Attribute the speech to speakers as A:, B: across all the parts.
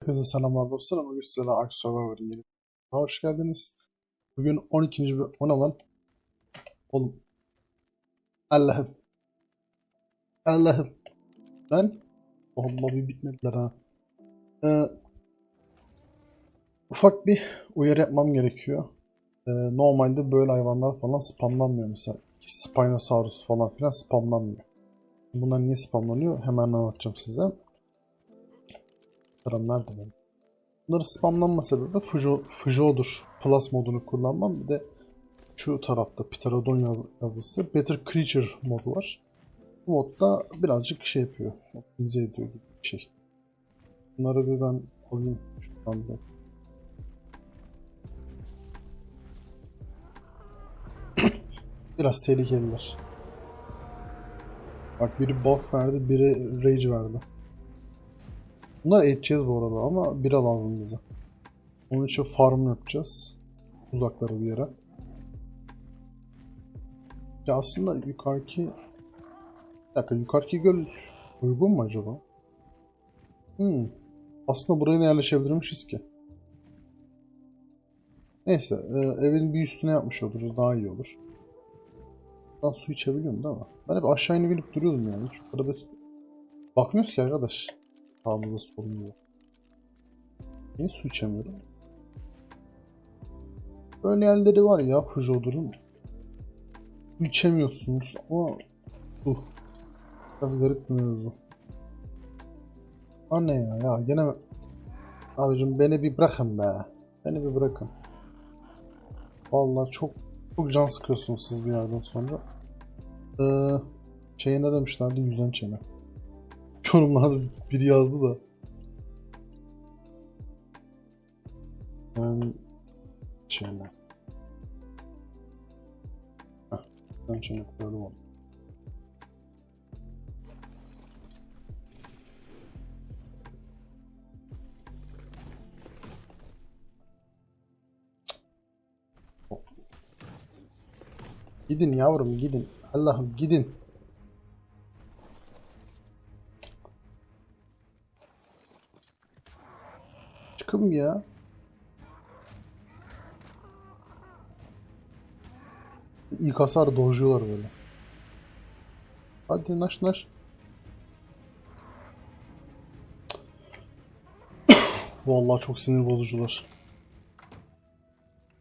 A: Herkese selamlar dostlar. Bugün sizlerle Ark Survivor'ın yeni bölümüne hoş geldiniz. Bugün 12. bir... O ne lan? Oğlum. Allah'ım. Allah'ım. Ben? Allah bir bitmediler ha. Ee, ufak bir uyarı yapmam gerekiyor. Ee, normalde böyle hayvanlar falan spamlanmıyor mesela. Spinosaurus falan filan spamlanmıyor. Bunlar niye spamlanıyor? Hemen anlatacağım size. Nerede benim? Bunların spamlanma sebebi Fujo, Fujo'dur. Plus modunu kullanmam. Bir de şu tarafta Pterodon yaz, yazısı Better Creature modu var. Bu modda birazcık şey yapıyor. Optimize ediyor gibi bir şey. Bunları bir ben alayım şuradan bir. Biraz tehlikeliler. Bak biri buff verdi, biri rage verdi. Bunlar edeceğiz bu arada ama bira lazım bize. Onun için farm yapacağız. Uzaklara bir yere. Ya aslında yukarıki... Bir dakika yukarıki göl uygun mu acaba? Hmm. Aslında buraya da yerleşebilirmişiz ki. Neyse e, evin bir üstüne yapmış oluruz daha iyi olur. Ben su içebiliyorum değil mi? Ben hep aşağı inip gelip duruyordum yani. Hiç yukarıda bakmıyoruz ki arkadaş. Sağlığında sorun yok. Niye su içemiyorum? Böyle yerleri var ya Fujo'dur'un. Su içemiyorsunuz ama su. Biraz garip bir mevzu. O ya ya gene? Abicim beni bir bırakın be. Beni bir bırakın. Vallahi çok çok can sıkıyorsunuz siz bir yerden sonra. Ee, şeye ne demişlerdi? Yüzen çene. Yorumlarda biri yazdı da. Ben şöyle. Heh, ben şöyle koyalım onu. Gidin yavrum gidin. Allah'ım gidin. Çıkın ya. İlk hasar dojluyorlar böyle. Hadi naş naş. Vallahi çok sinir bozucular.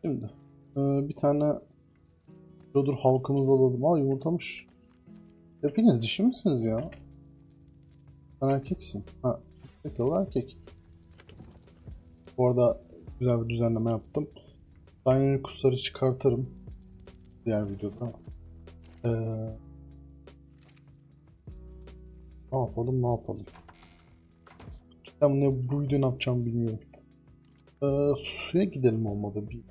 A: Şimdi e, bir tane Dur halkımızı alalım. Aa yumurtamış. Hepiniz dişi misiniz ya? Sen erkeksin. Ha, erkek erkek. Bu arada güzel bir düzenleme yaptım. Dynamic kusları çıkartırım. Diğer videoda. Ee, ne yapalım ne yapalım. Ben bunu bu videoyu ne yapacağım bilmiyorum. Ee, suya gidelim olmadı bir.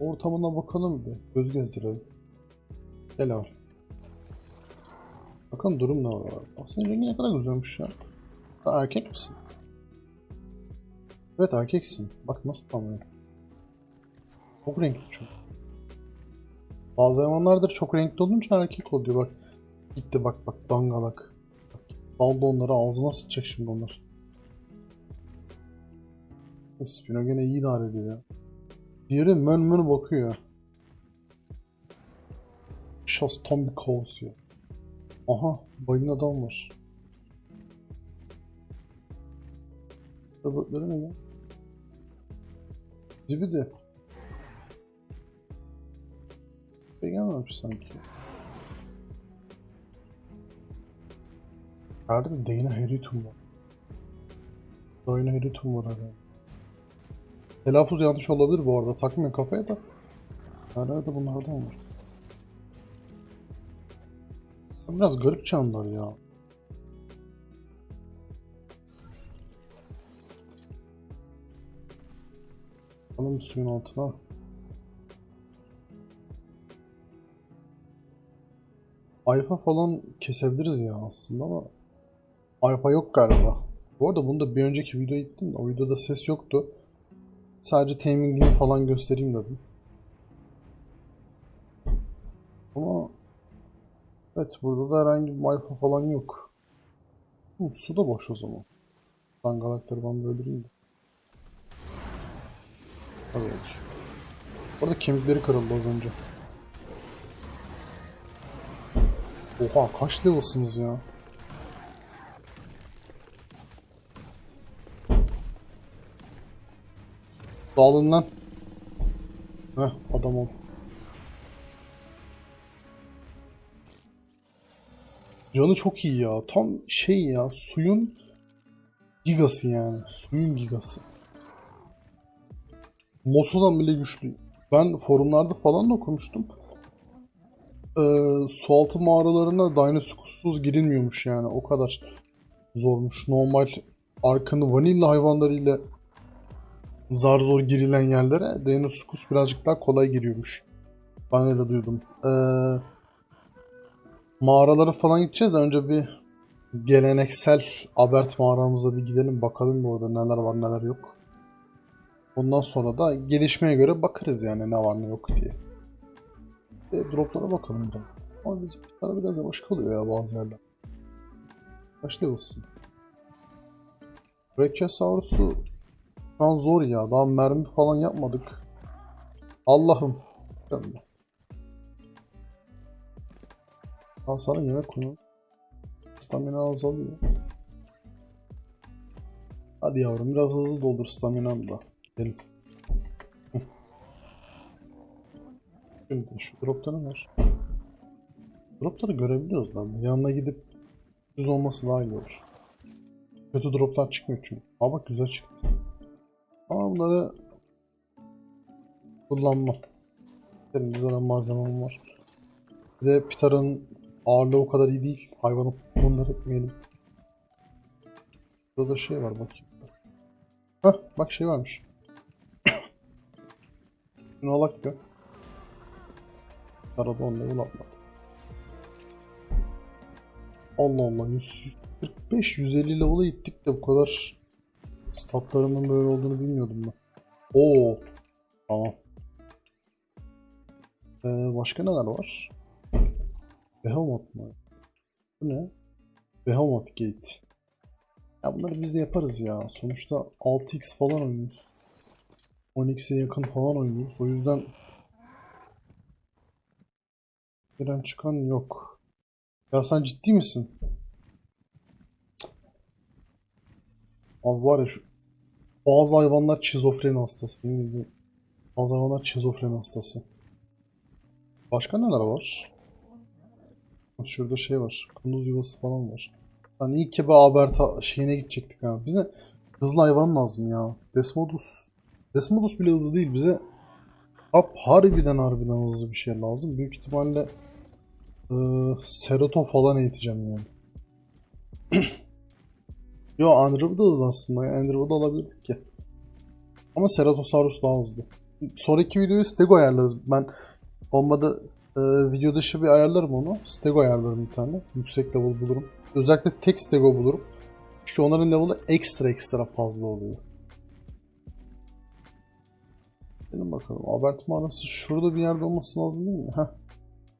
A: Ortamına bakalım bir. Göz gezdirelim. Gel abi. Bakın durum ne var. Aslında rengi ne kadar güzelmiş ya. Sen erkek misin? Evet erkeksin. Bak nasıl tanıyor. Çok renkli çünkü. Bazı hayvanlardır çok renkli olunca erkek oluyor bak. Gitti bak bak dangalak. Bak, daldı onları ağzına sıçacak şimdi onlar. Spino gene iyi idare ediyor ya. Diğeri mön mön bakıyor. Şas tam bir kaos ya. Aha bayın adam var. Robotları ne ya? Zibidi. Şey gelmemiş sanki. Bir Dana Heritum var. Dana Heritum var herhalde. Telaffuz yanlış olabilir bu arada. Takmayın kafaya da. Nerede bunlardan var? Biraz garip canlılar ya. Bakalım suyun altına. Ayfa falan kesebiliriz ya aslında ama Ayfa yok galiba. Bu arada bunu da bir önceki videoya gittim de o videoda ses yoktu. Sadece temizliğini falan göstereyim dedim. Ama evet burada da herhangi bir wi falan yok. Hı, su da boş o zaman. Dangalakları ben bir öldüreyim de. Tabii olur. Orada kemikleri kırıldı az önce. Oha kaç level'sınız ya? Dağılın lan. Heh adam ol. Canı çok iyi ya. Tam şey ya suyun gigası yani. Suyun gigası. Mosu'dan bile güçlü. Ben forumlarda falan da okumuştum. Ee, sualtı mağaralarına Dinosaur'suz girilmiyormuş yani. O kadar zormuş. Normal arkanı vanilla hayvanlarıyla zar zor girilen yerlere Dinosaurus birazcık daha kolay giriyormuş. Ben öyle duydum. Ee, mağaralara falan gideceğiz. Önce bir geleneksel Abert mağaramıza bir gidelim. Bakalım bu arada neler var neler yok. Ondan sonra da gelişmeye göre bakarız yani ne var ne yok diye. Ve droplara bakalım da. Ama biz para biraz yavaş kalıyor ya bazı yerler. Level'sın? Brachiosaurus'u şu an zor ya. Daha mermi falan yapmadık. Allah'ım. Al sana yemek koyuyorum. Stamina azalıyor. Hadi yavrum biraz hızlı doldur staminanı da. Gidelim. Şu dropta ne var? Dropları görebiliyoruz lan. Yanına gidip düz olması daha iyi olur. Kötü droplar çıkmıyor çünkü. Aa bak güzel çıktı. Ama bunları kullanmam. Benim güzel malzemem var. Bir de Pitar'ın ağırlığı o kadar iyi değil. Hayvanı bunları etmeyelim. Burada şey var bakayım. Hah bak şey varmış. Şunu alak ya. Arada on level atmadı. Allah Allah 145 150 level'a gittik de bu kadar statlarının böyle olduğunu bilmiyordum ben. Oo. Tamam. Ee, başka neler var? Behemoth mu? Bu ne? Behemoth Gate. Ya bunları biz de yaparız ya. Sonuçta 6x falan oynuyoruz. 10x'e yakın falan oynuyoruz. O yüzden giren çıkan yok. Ya sen ciddi misin? Abi var ya şu bazı hayvanlar şizofren hastası. Bazı hayvanlar şizofren hastası. Başka neler var? Şurada şey var. Kunduz yuvası falan var. Lan iyi ki be Aberta şeyine gidecektik ha. Bize hızlı hayvan lazım ya. Desmodus. Desmodus bile hızlı değil. Bize hap harbiden harbiden hızlı bir şey lazım. Büyük ihtimalle e, Seraton falan eğiteceğim yani. Yo Andrew da hızlı aslında. ya. Andrew'u da alabilirdik ya. Ama Ceratosaurus daha hızlı. Sonraki videoyu Stego ayarlarız. Ben olmadı e, video dışı bir ayarlarım onu. Stego ayarlarım bir tane. Yüksek level bulurum. Özellikle tek Stego bulurum. Çünkü onların level'ı ekstra ekstra fazla oluyor. Gelin bakalım. Albert mağarası şurada bir yerde olması lazım değil mi? Heh.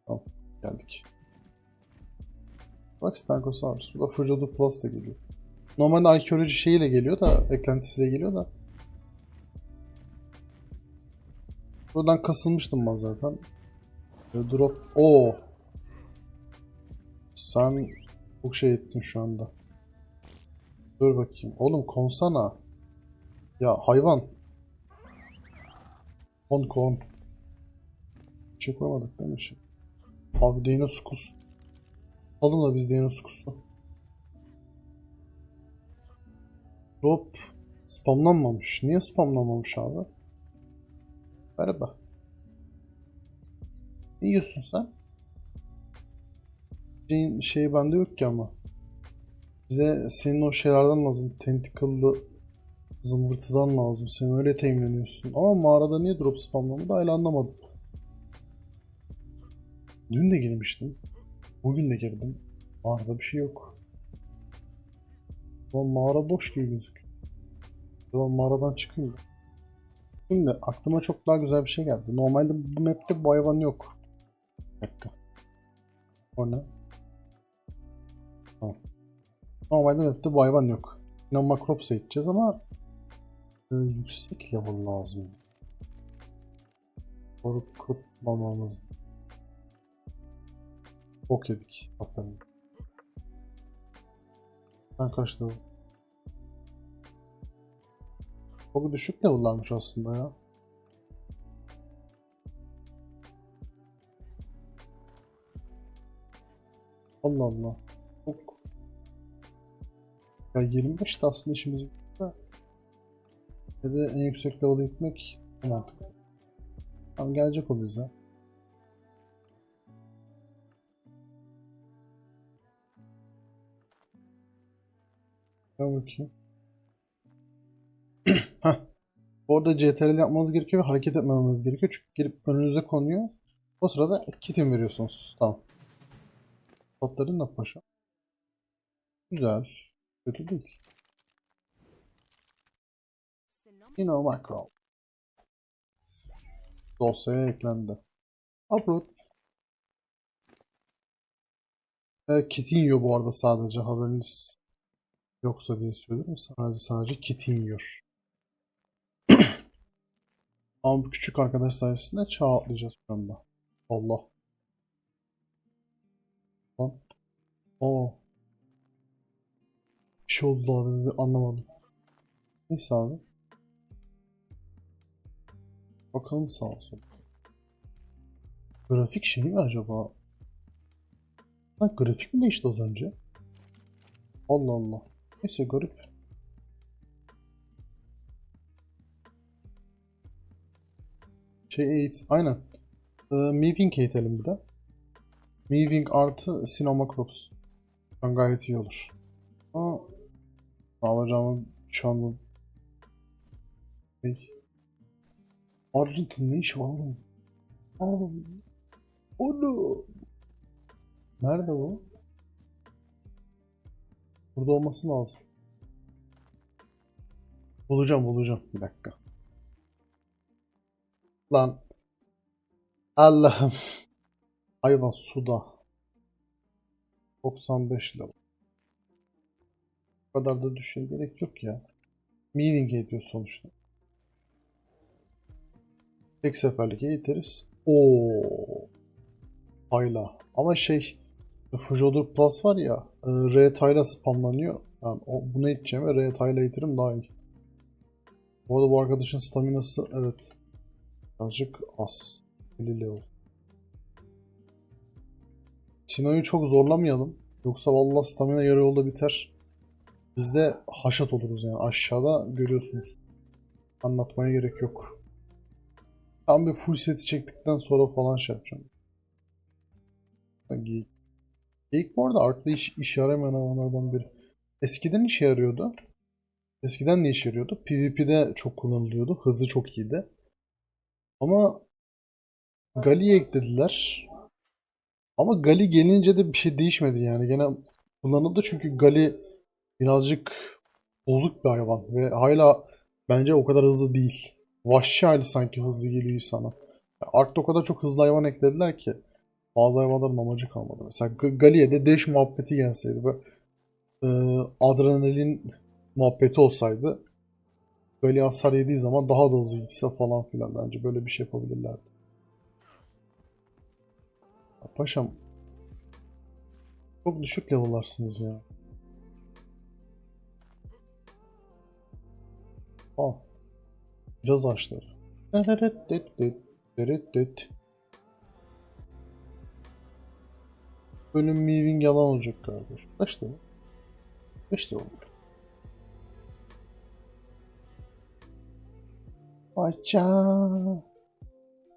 A: Tamam. Geldik. Bak Stankosaurus. Bu da Fujodu Plus da geliyor. Normalde arkeoloji şeyiyle geliyor da, eklentisiyle geliyor da. Buradan kasılmıştım ben zaten. Böyle drop. Oo. Sen çok şey ettin şu anda. Dur bakayım. Oğlum konsana. Ya hayvan. Kon kon. Bir şey değil mi şimdi? Abi Dinosuchus. Alın da biz Dinosuchus'u. Drop spamlanmamış. Niye spamlanmamış abi? Merhaba. Ne yiyorsun sen? Şeyin şey bende yok ki ama. Bize senin o şeylerden lazım. Tentacle'lı zımbırtıdan lazım. Sen öyle teminleniyorsun. Ama mağarada niye drop spamlamadı hala anlamadım. Dün de girmiştim. Bugün de girdim. Mağarada bir şey yok. Ama mağara boş gibi gözüküyor. Tamam mağaradan çıkayım da. Şimdi aklıma çok daha güzel bir şey geldi. Normalde bu map'te bu hayvan yok. Bir dakika. O ne? Tamam. Normalde map'te bu hayvan yok. Yine Macrops'a gideceğiz ama e, yüksek level lazım. Korkutmamamız. Bok yedik. Aferin. Ben kaç level? Çok düşük level'larmış aslında ya. Allah Allah. Çok. Ya 25 de aslında işimiz. Ya da en yüksek level'a gitmek mantıklı. Tamam gelecek o bize. Gel bakayım. Heh. Orada CTRL yapmanız gerekiyor ve hareket etmemeniz gerekiyor. Çünkü gelip önünüze konuyor. O sırada kitim veriyorsunuz. Tamam. Tatların da paşa. Güzel. Kötü değil. Yine o macro. Dosyaya eklendi. Upload. E, kitin yiyor bu arada sadece haberiniz yoksa diye söylüyorum. Sadece sadece kitin yiyor. Ama bu küçük arkadaş sayesinde çağ atlayacağız şu anda. Allah. Lan. Oo. Bir şey oldu abi anlamadım. Neyse abi. Bakalım sağ olsun. Grafik şey mi acaba? Lan grafik mi değişti az önce? Allah Allah. Neyse garip. Şey eğit. Aynen. Ee, Moving eğitelim bir de. Moving artı Cinema Crops. An gayet iyi olur. Ama ne yapacağımı şu anda şey. Argent'ın ne işi var oğlum? Oğlum. Oğlum. Nerede bu? Burada olması lazım. Bulacağım bulacağım. Bir dakika. Lan. Allah'ım. Hayvan suda. 95 level. Bu kadar da düşe gerek yok ya. Meaning ediyor sonuçta. Tek seferlik eğitiriz. Oo. Hayla. Ama şey Fujodur Plus var ya e, R tayla spamlanıyor. Yani o, bunu içeceğime R tayla eğitirim daha iyi. Bu arada bu arkadaşın staminası evet birazcık az. 50 level. Sino'yu çok zorlamayalım. Yoksa vallahi stamina yarı yolda biter. Biz de haşat oluruz yani aşağıda görüyorsunuz. Anlatmaya gerek yok. Tam bir full seti çektikten sonra falan şey yapacağım. Geyik. Geyik bu arada Ark'ta iş, iş yaramayan hayvanlardan biri. Eskiden işe yarıyordu. Eskiden ne işe yarıyordu? PvP'de çok kullanılıyordu. Hızı çok iyiydi. Ama Gali'ye eklediler. Ama Gali gelince de bir şey değişmedi yani. Gene kullanıldı çünkü Gali birazcık bozuk bir hayvan ve hala bence o kadar hızlı değil. Vahşi hali sanki hızlı geliyor insana. Ark'ta o kadar çok hızlı hayvan eklediler ki bazı hayvanların amacı kalmadı. Mesela G- Gali'ye dash muhabbeti gelseydi ve e, adrenalin muhabbeti olsaydı Gali hasar yediği zaman daha da hızlı gitse falan filan bence böyle bir şey yapabilirlerdi. Ya Paşam çok düşük level'larsınız ya. Aa. Biraz ağaçları. Bölüm moving yalan olacak kardeş. Kaç level? 5 level. Vaça.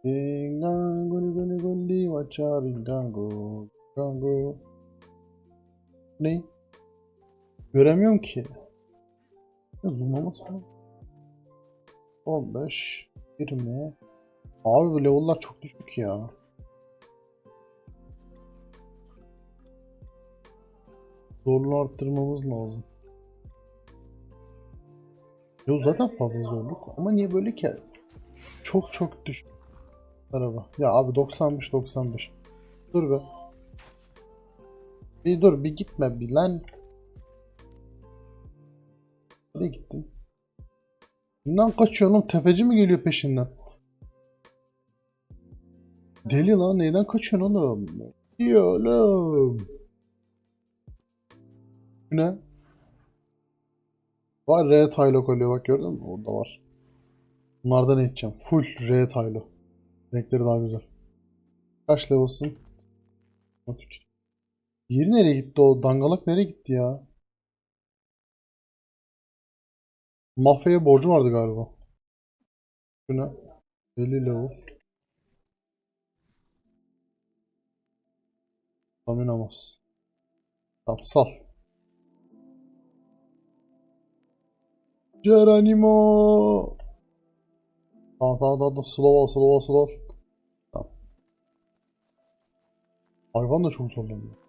A: Ringango goli goli vaça ringango. Ringango. Ne? Göremiyorum ki. Ya zoomlaması falan. 15, 20. Abi bu level'lar çok düşük ya. Zorluğu arttırmamız lazım. Yo zaten fazla zorluk ama niye böyle ki? Çok çok düşük. Araba. Ya abi 95 95. Dur be. Bir dur bir gitme bir lan. Nereye gittin? Kimden kaçıyor lan? Tefeci mi geliyor peşinden? Deli lan neyden kaçıyorsun oğlum? İyi oğlum. Ne? Var R tile oluyor bak gördün mü? Orada var. Bunlardan içeceğim? Full R tile. Renkleri daha güzel. Kaç level'sın? Yeri nereye gitti o? Dangalak nereye gitti ya? Mafyaya borcu vardı galiba. Şuna 50 level. Taminamaz. Tamam sal. Geronimo. Tamam tamam tamam slow ol slow ol slow ol. Tamam. Hayvan da çok zorlanıyor.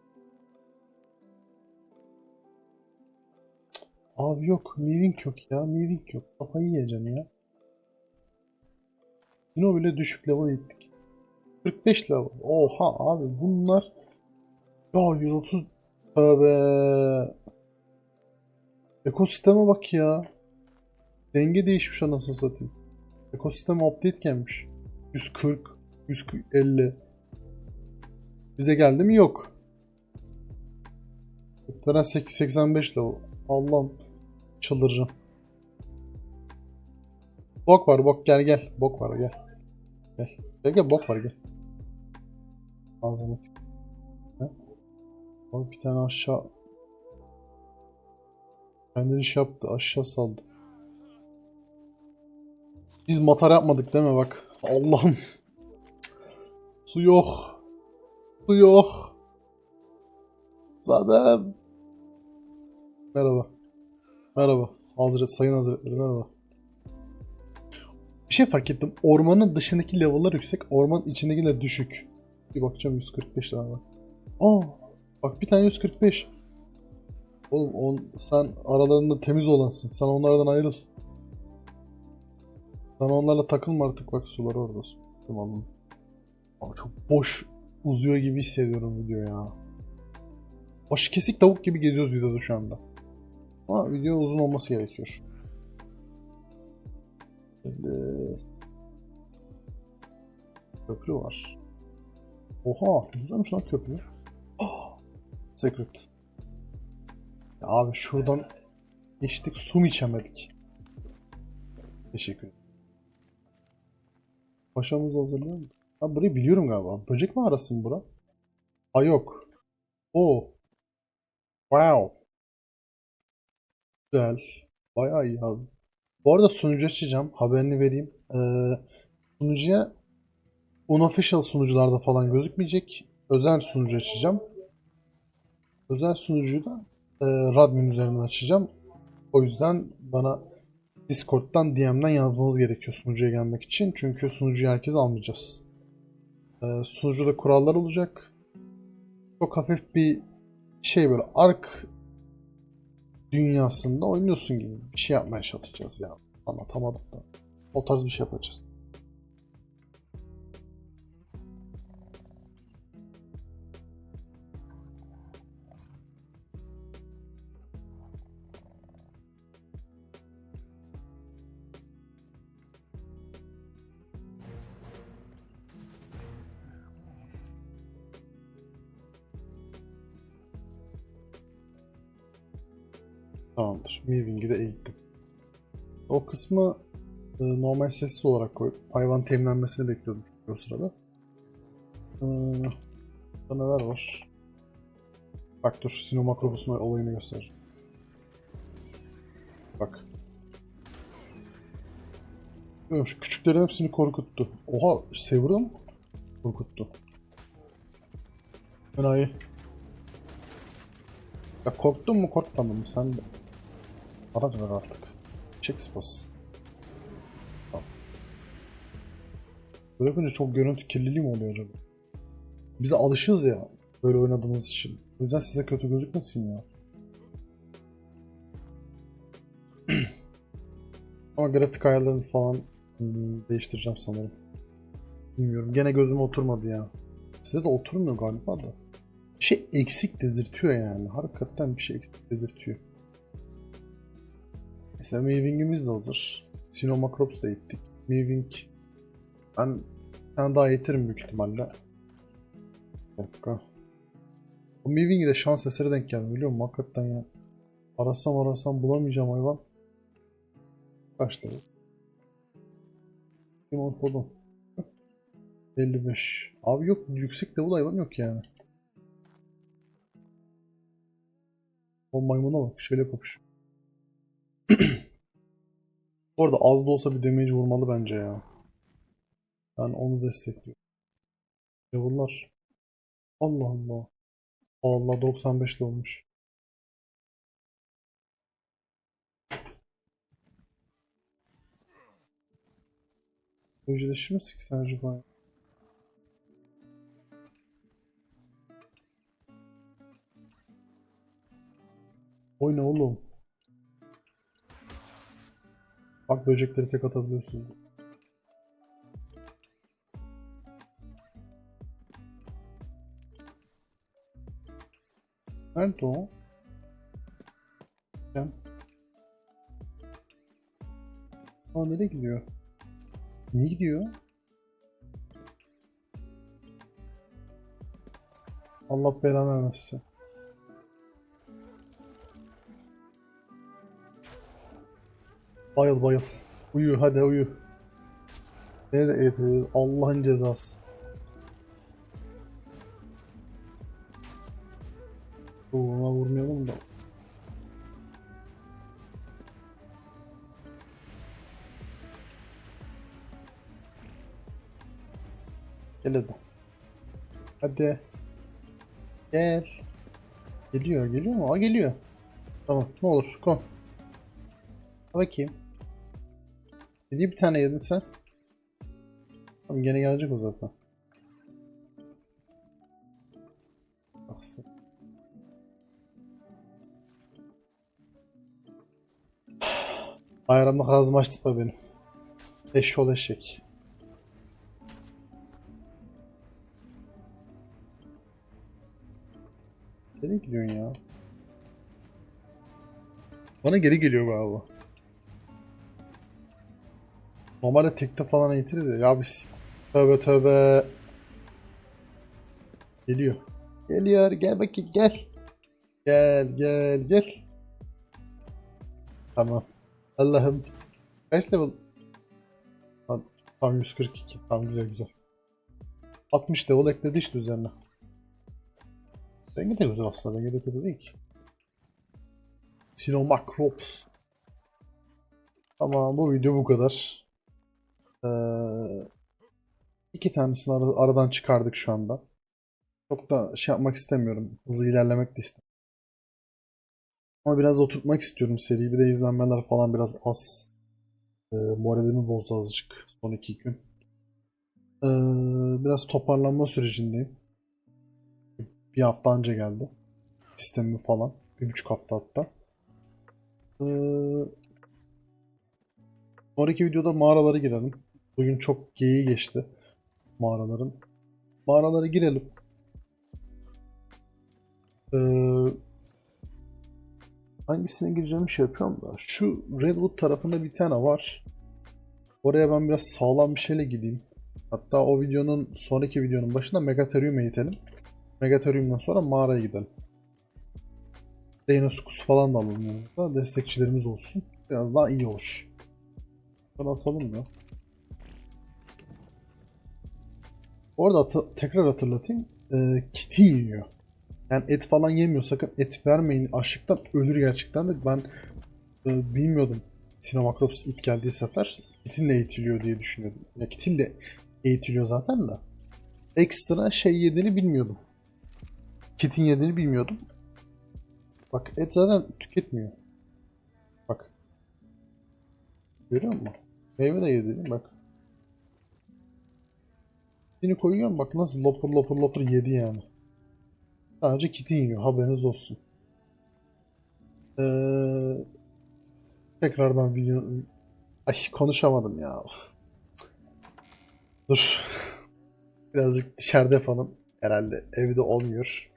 A: Abi yok. Moving yok ya. Moving yok. Kafayı yiyeceğim ya. Yine o bile düşük level gittik. 45 level. Oha abi bunlar ya 130 Tövbe. Ekosisteme bak ya. Denge değişmiş anasını satayım. Ekosistem update gelmiş. 140, 150. Bize geldi mi? Yok. Muhtemelen 8 85 level. Allah'ım çıldıracağım. Bok var bok gel gel. Bok var gel. Gel. Gel gel bok var gel. Ağzına. Ne? Abi bir tane aşağı kendini iş yaptı aşağı saldı. Biz matar yapmadık değil mi bak. Allah'ım. Su yok. Su yok. Zaten. Merhaba. Merhaba. Hazret, sayın hazretleri merhaba. Bir şey fark ettim. Ormanın dışındaki level'lar yüksek. Ormanın içindekiler düşük. Bir bakacağım 145 tane var. Aa, bak bir tane 145. Oğlum on, sen aralarında temiz olansın. Sen onlardan ayrıl. Sen onlarla takılma artık bak sular orada. Tamam. Aa, çok boş uzuyor gibi hissediyorum video ya. Başı kesik tavuk gibi geziyoruz videoda şu anda. Ama video uzun olması gerekiyor. Köprü var. Oha güzelmiş lan köprü. Oh, secret. Ya abi şuradan geçtik su mu içemedik? Teşekkür ederim. Paşamız hazırlıyor mu? Ha burayı biliyorum galiba. Böcek mi arasın bura? Ha yok. O. Wow. Güzel. Bayağı iyi abi. Bu arada sunucu açacağım. Haberini vereyim. Ee, sunucuya unofficial sunucularda falan gözükmeyecek. Özel sunucu açacağım. Özel sunucuyu da e, Radmin üzerinden açacağım. O yüzden bana Discord'dan DM'den yazmanız gerekiyor sunucuya gelmek için. Çünkü sunucuyu herkes almayacağız. E, sunucuda kurallar olacak. Çok hafif bir şey böyle ark dünyasında oynuyorsun gibi bir şey yapmaya çalışacağız ya. Anlatamadık da. O tarz bir şey yapacağız. Tamamdır. Moving'i de eğittim. O kısmı e, normal sessiz olarak koyup hayvan temlenmesini bekliyordum o sırada. Ee, burada neler var? Bak dur Sinomakrobus'un olayını göstereceğim. Bak. Şu küçüklerin hepsini korkuttu. Oha Sever'da mı? Korkuttu. Enayi. Ya korktun mu korkmadın mı sen de? Para ver artık. Çek spas. Tamam. Böyle yapınca çok görüntü kirliliği mi oluyor acaba? Biz alışığız ya böyle oynadığımız için. O yüzden size kötü gözükmesin ya. Ama grafik ayarlarını falan hmm, değiştireceğim sanırım. Bilmiyorum. Gene gözüme oturmadı ya. Size de oturmuyor galiba da. Bir şey eksik dedirtiyor yani. Hakikaten bir şey eksik dedirtiyor. Neyse Maving'imiz de hazır. Sinomacrops da gittik. Maving ben tane daha yetirim büyük ihtimalle. Bir dakika. O Maving'e de şans eseri denk geldi biliyor musun? Hakikaten ya. Arasam arasam bulamayacağım hayvan. Kaç lira? Limon falan. 55. Abi yok yüksek level hayvan yok yani. O maymuna bak şöyle yapmış. Bu arada az da olsa bir damage vurmalı bence ya. Ben onu destekliyorum. Level'lar. Allah Allah. Allah 95'te olmuş. Özdeşi mi siksen acaba? Oyna oğlum. Bak böcekleri tek atabiliyorsunuz. Nerede o? Aa nereye gidiyor? Niye gidiyor? Allah belanı vermesin. Bayıl bayıl. Uyu hadi uyu. Nereye Allah'ın cezası. Ona vurmayalım da. Gel hadi. Hadi. Gel. Geliyor, geliyor mu? Aa geliyor. Tamam, ne olur, kom. Bakayım. Dedi bir tane yedin sen. Tamam gene gelecek o zaten. Baksın. Bayramlık ağzımı açtırma benim. Eşşol eşek. Nereye gidiyorsun ya? Bana geri geliyor galiba. Normalde tekte falan eğitiriz ya. Ya biz tövbe tövbe. Geliyor. Geliyor. Gel bakayım gel. Gel gel gel. Tamam. Allah'ım. Kaç level? Tam, tam 142. Tam güzel güzel. 60 level ekledi işte üzerine. Rengi de güzel aslında. Rengi de kötü değil ki. Sinomacrops. Tamam bu video bu kadar. Ee, iki tanesini ara- aradan çıkardık şu anda. Çok da şey yapmak istemiyorum. Hızlı ilerlemek de istemiyorum. Ama biraz oturtmak istiyorum seriyi. Bir de izlenmeler falan biraz az. Ee, moralimi bozdu azıcık son iki gün. Ee, biraz toparlanma sürecindeyim. Bir hafta önce geldi. Sistemi falan. Bir buçuk hafta hatta. Ee, sonraki videoda mağaralara girelim. Bugün çok geyiği geçti mağaraların. Mağaralara girelim. Ee, hangisine gireceğimi şey yapıyorum da. Şu Redwood tarafında bir tane var. Oraya ben biraz sağlam bir şeyle gideyim. Hatta o videonun sonraki videonun başında Megatherium eğitelim. Megatherium'dan sonra mağaraya gidelim. Deinoscus falan da alalım yanımıza. Destekçilerimiz olsun. Biraz daha iyi olur. Bunu atalım ya. Orada hatı- tekrar hatırlatayım. Ee, kiti yiyor. Yani et falan yemiyor. Sakın et vermeyin. Açlıktan ölür gerçekten de. Ben e, bilmiyordum. Sinomacrops ilk geldiği sefer kitinle eğitiliyor diye düşünüyordum. Ya kitinle eğitiliyor zaten de. Ekstra şey yediğini bilmiyordum. Kitin yediğini bilmiyordum. Bak et zaten tüketmiyor. Bak. Görüyor musun? Meyve de yedi bak. Kitini koyuyorum bak nasıl lopur lopur lopur yedi yani. Sadece kiti yiyor haberiniz olsun. Ee, tekrardan video... Ay konuşamadım ya. Dur. Birazcık dışarıda yapalım. Herhalde evde olmuyor.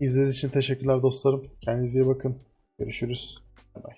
A: İzlediğiniz için teşekkürler dostlarım. Kendinize iyi bakın. Görüşürüz. Bay bay.